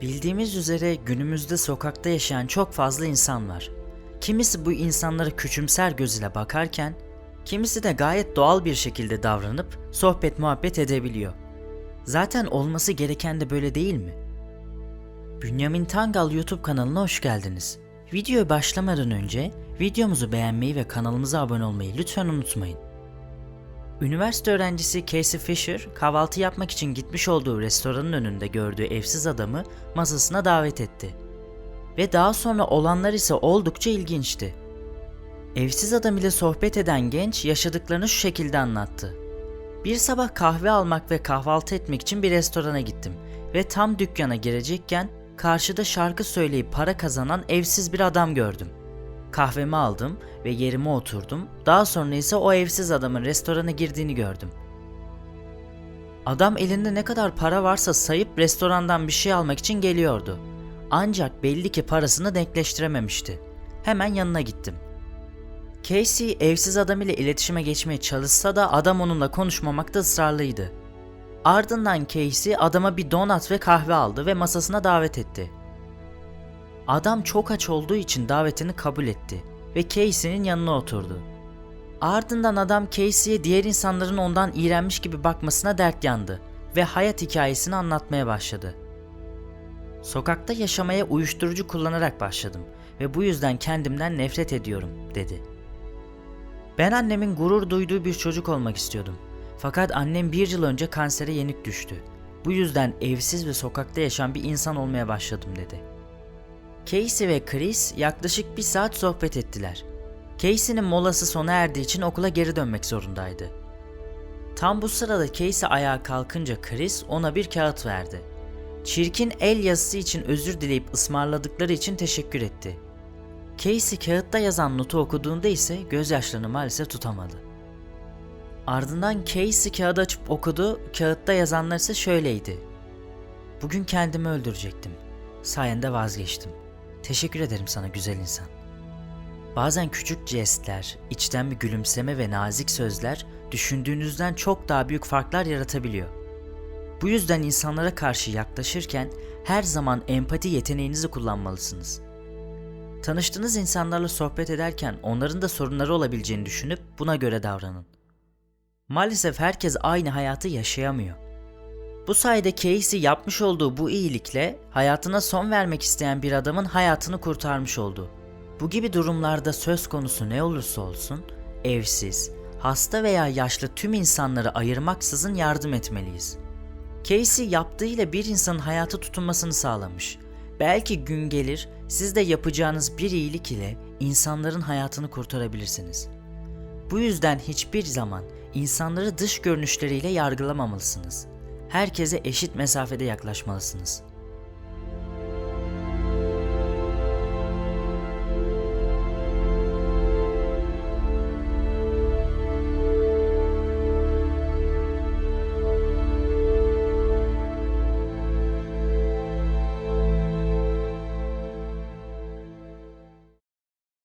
Bildiğimiz üzere günümüzde sokakta yaşayan çok fazla insan var. Kimisi bu insanlara küçümser gözüyle bakarken, kimisi de gayet doğal bir şekilde davranıp sohbet muhabbet edebiliyor. Zaten olması gereken de böyle değil mi? Bünyamin Tangal YouTube kanalına hoş geldiniz. Videoya başlamadan önce videomuzu beğenmeyi ve kanalımıza abone olmayı lütfen unutmayın. Üniversite öğrencisi Casey Fisher kahvaltı yapmak için gitmiş olduğu restoranın önünde gördüğü evsiz adamı masasına davet etti. Ve daha sonra olanlar ise oldukça ilginçti. Evsiz adam ile sohbet eden genç yaşadıklarını şu şekilde anlattı. Bir sabah kahve almak ve kahvaltı etmek için bir restorana gittim ve tam dükkana girecekken karşıda şarkı söyleyip para kazanan evsiz bir adam gördüm. Kahvemi aldım ve yerime oturdum. Daha sonra ise o evsiz adamın restorana girdiğini gördüm. Adam elinde ne kadar para varsa sayıp restorandan bir şey almak için geliyordu. Ancak belli ki parasını denkleştirememişti. Hemen yanına gittim. Casey evsiz adam ile iletişime geçmeye çalışsa da adam onunla konuşmamakta ısrarlıydı. Ardından Casey adama bir donat ve kahve aldı ve masasına davet etti. Adam çok aç olduğu için davetini kabul etti ve Casey'nin yanına oturdu. Ardından adam Casey'ye diğer insanların ondan iğrenmiş gibi bakmasına dert yandı ve hayat hikayesini anlatmaya başladı. Sokakta yaşamaya uyuşturucu kullanarak başladım ve bu yüzden kendimden nefret ediyorum dedi. Ben annemin gurur duyduğu bir çocuk olmak istiyordum. Fakat annem bir yıl önce kansere yenik düştü. Bu yüzden evsiz ve sokakta yaşayan bir insan olmaya başladım dedi. Casey ve Chris yaklaşık bir saat sohbet ettiler. Casey'nin molası sona erdiği için okula geri dönmek zorundaydı. Tam bu sırada Casey ayağa kalkınca Chris ona bir kağıt verdi. Çirkin el yazısı için özür dileyip ısmarladıkları için teşekkür etti. Casey kağıtta yazan notu okuduğunda ise gözyaşlarını maalesef tutamadı. Ardından Casey kağıdı açıp okudu, kağıtta yazanlar ise şöyleydi. Bugün kendimi öldürecektim. Sayende vazgeçtim. Teşekkür ederim sana güzel insan. Bazen küçük jestler, içten bir gülümseme ve nazik sözler düşündüğünüzden çok daha büyük farklar yaratabiliyor. Bu yüzden insanlara karşı yaklaşırken her zaman empati yeteneğinizi kullanmalısınız. Tanıştığınız insanlarla sohbet ederken onların da sorunları olabileceğini düşünüp buna göre davranın. Maalesef herkes aynı hayatı yaşayamıyor. Bu sayede Casey yapmış olduğu bu iyilikle hayatına son vermek isteyen bir adamın hayatını kurtarmış oldu. Bu gibi durumlarda söz konusu ne olursa olsun, evsiz, hasta veya yaşlı tüm insanları ayırmaksızın yardım etmeliyiz. Casey yaptığıyla bir insanın hayatı tutunmasını sağlamış. Belki gün gelir siz de yapacağınız bir iyilik ile insanların hayatını kurtarabilirsiniz. Bu yüzden hiçbir zaman insanları dış görünüşleriyle yargılamamalısınız. Herkese eşit mesafede yaklaşmalısınız.